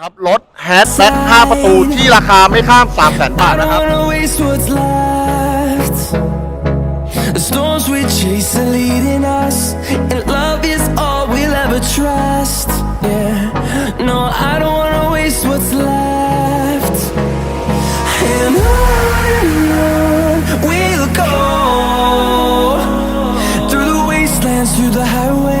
ครับรถแฮชแบ็ค5ประตูที่ราคาไม่ข้าม 3 0 0 0 0 0 บาท I นะ don't ครับ wanna waste what's left. The storms we chase are leading us, and love is all we'll ever trust. Yeah, no, I don't wanna waste what's left. And on and on we'll go through the wastelands, through the highways,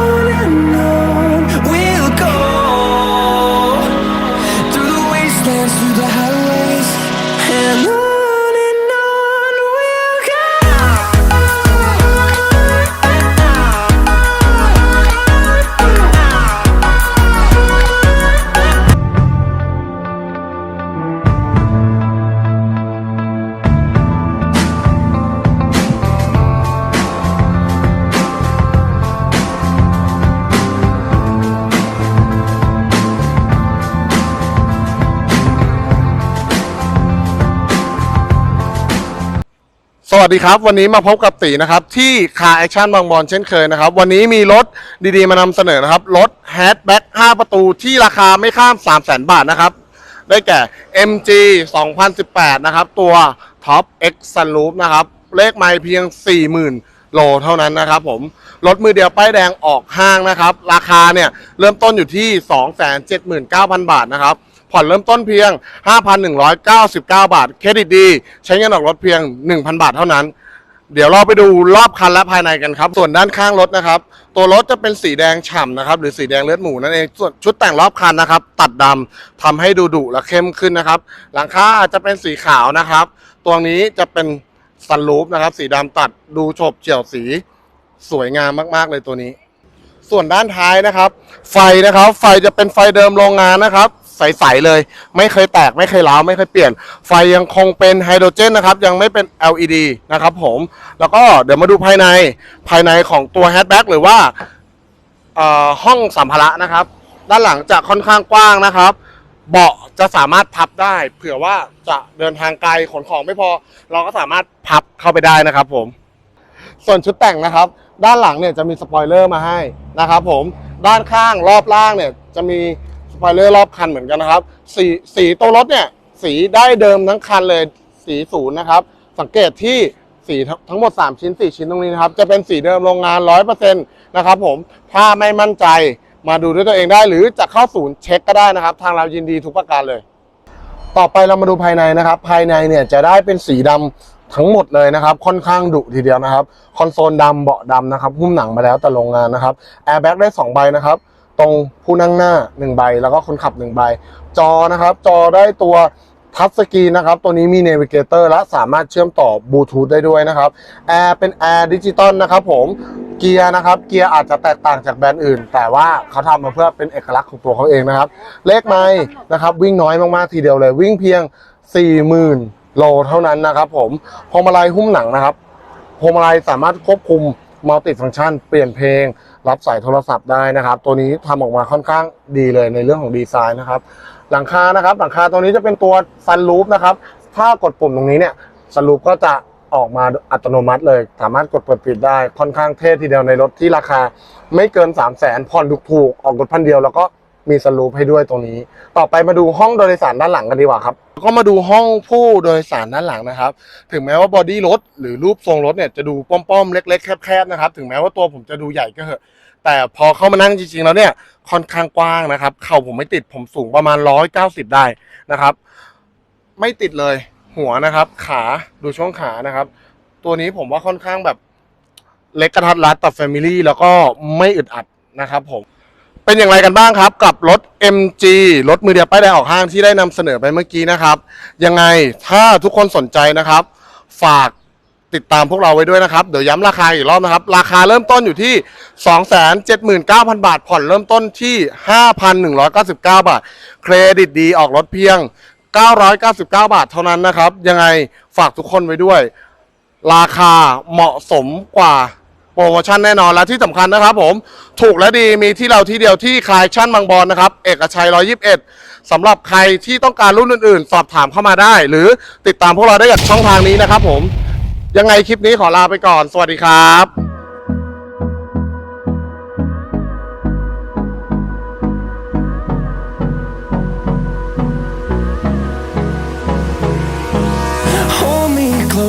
สวัสดีครับ วันนี้มาพบกับตีนะครับที่คาแอคชั่นบางบอนเช่นเคยนะครับ วันนี้มีรถดีๆมานำเสนอนะครับ รถแฮชแบ็ค5ประตูที่ราคาไม่ข้าม 3 0 0 0 0 0 บาทนะครับ ได้แก่ MG 2018 นะครับ ตัว Top X Sunroof นะครับ เลขไมล์เพียง 40,000 โลเท่านั้นนะครับผม รถมือเดียวป้ายแดงออกห้างนะครับ ราคาเนี่ยเริ่มต้นอยู่ที่ 279,000 บาทนะครับ ผ่อนเริ่มต้นเพียง 5,199 บาท เครดิตดี ใช้เงินออกรถเพียง 1,000 บาทเท่านั้น เดี๋ยวเราไปดูรอบคันและภายในกันครับ ส่วนด้านข้างรถนะครับ ตัวรถจะเป็นสีแดงฉ่ำนะครับ หรือสีแดงเลือดหมูนั่นเอง ส่วนชุดแต่งรอบคันนะครับ ตัดดำทำให้ดูดุและเข้มขึ้นนะครับ หลังคาอาจจะเป็นสีขาวนะครับ ตัวนี้จะเป็นซันรูฟนะครับ สีดำตัดดูฉบเฉี่ยวสีสวยงามมาก ๆ เลยตัวนี้ ส่วนด้านท้ายนะครับ ไฟนะครับ ไฟจะเป็นไฟเดิมโรงงานนะครับ ใสๆเลย ไม่เคยแตกไม่เคยร้าวไม่เคยเปลี่ยน ไฟยังคงเป็นไฮโดรเจนนะครับ ยังไม่เป็น LED นะครับผม แล้วก็เดี๋ยวมาดูภายในภายในของตัวแฮชแบ็กหรือว่าห้องสัมภาระนะครับ ด้านหลังจะค่อนข้างกว้างนะครับ เบาะจะสามารถพับได้ เผื่อว่าจะเดินทางไกลขนของไม่พอ เราก็สามารถพับเข้าไปได้นะครับ ผม ส่วนชุดแต่งนะครับ ด้านหลังเนี่ยจะมีสปอยเลอร์มาให้นะครับ ผมด้านข้างรอบล่างเนี่ยจะมี ปอยเลอร์รอบคันเหมือนกันนะครับ สีสีตัวรถเนี่ย สีได้เดิมทั้งคันเลยสีศูนย์นะครับ สังเกตที่สีทั้งหมด 3 ชิ้น 4 ชิ้นตรงนี้นะครับ จะเป็นสีเดิมโรงงาน 100%นะครับผมถ้าไม่มั่นใจมาดูด้วยตัวเองได้ หรือจะเข้าศูนย์เช็คก็ได้นะครับ ทางเรายินดีทุกประการเลย ต่อไปเรามาดูภายในนะครับ ภายในเนี่ยจะได้เป็นสีดำทั้งหมดเลยนะครับ ค่อนข้างดุทีเดียวนะครับ คอนโซลดำเบาะดำนะครับหุ้มหนังมาแล้วแต่โรงงานนะครับแอร์แบ็กได้ 2 ใบนะครับ ตรงผู้นั่งหน้า1ใบ แล้วก็คนขับ1ใบ จอนะครับจอได้ตัวทัชสกรีนนะครับ ตัวนี้มีเนวิเกเตอร์และสามารถเชื่อมต่อบลูทูธได้ด้วยนะครับแอร์เป็นแอร์ดิจิตอลนะครับผมเกียร์นะครับ เกียร์อาจจะแตกต่างจากแบรนด์อื่น แต่ว่าเขาทำมาเพื่อเป็นเอกลักษณ์ของตัวเขาเองนะครับ เลขไม้นะครับ วิ่งน้อยมากๆทีเดียวเลย วิ่งเพียง 40,000 โลเท่านั้นนะครับผมพวงมาลัยหุ้มหนังนะครับพวงมาลัยสามารถควบคุมมัลติฟัง c t ชัน เปลี่ยนเพลง รับสายโทรศัพท์ได้นะครับ ตัวนี้ทำออกมาค่อนข้างดีเลยในเรื่องของดีไซน์นะครับ หลังคานะครับ หลังคาตัวนี้จะเป็นตัวซันรูฟนะครับ ถ้ากดปุ่มตรงนี้เนี่ยซันรูฟก็จะออกมาอัตโนมัติเลย สามารถกดเปิดปิดได้ค่อนข้างเท่ทีเดียวในรถที่ราคา ไม่เกิน 3 0 0แสนผ่อนถูกๆออกรถพันเดียวแล้วก็ มีสลูปให้ด้วยตรงนี้ ต่อไปมาดูห้องโดยสารด้านหลังกันดีกว่าครับ ก็มาดูห้องผู้โดยสารด้านหลังนะครับ ถึงแม้ว่าบอดี้รถหรือรูปทรงรถเนี่ยจะดูป้อมๆเล็กๆแคบๆนะครับ ถึงแม้ว่าตัวผมจะดูใหญ่ก็เหอะ แต่พอเข้ามานั่งจริงๆแล้วเนี่ยค่อนข้างกว้างนะครับ เข่าผมไม่ติดผมสูงประมาณ190ได้นะครับ ไม่ติดเลยหัวนะครับ ขาดูช่วงขานะครับ ตัวนี้ผมว่าค่อนข้างแบบเล็กกระทัดรัดต่อแฟมิลี่แล้วก็ไม่อึดอัดนะครับผม เป็นอย่างไรกันบ้างครับ กับรถ MG รถมือเดียวป้ายแดงออกห้างที่ได้นำเสนอไปเมื่อกี้นะครับ ยังไงถ้าทุกคนสนใจนะครับ ฝากติดตามพวกเราไว้ด้วยนะครับ เดี๋ยวย้ำราคาอีกรอบนะครับ ราคาเริ่มต้นอยู่ที่ 279,000 บาท ผ่อนเริ่มต้นที่ 5,199 บาท เครดิตดีออกรถเพียง 999 บาทเท่านั้นนะครับ ยังไงฝากทุกคนไว้ด้วย ราคาเหมาะสมกว่า รโมชั่นแน่นอนและที่สำคัญนะครับผมถูกและดีมีที่เราที่เดียวที่คลายชั่นบางบอนนะครับ เอกชัย 121สำหรับใครที่ต้องการรุ่นอื่น ๆ สอบถามเข้ามาได้ หรือติดตามพวกเราได้จากช่องทางนี้นะครับผมยังไงคลิปนี้ขอลาไปก่อน สวัสดีครับ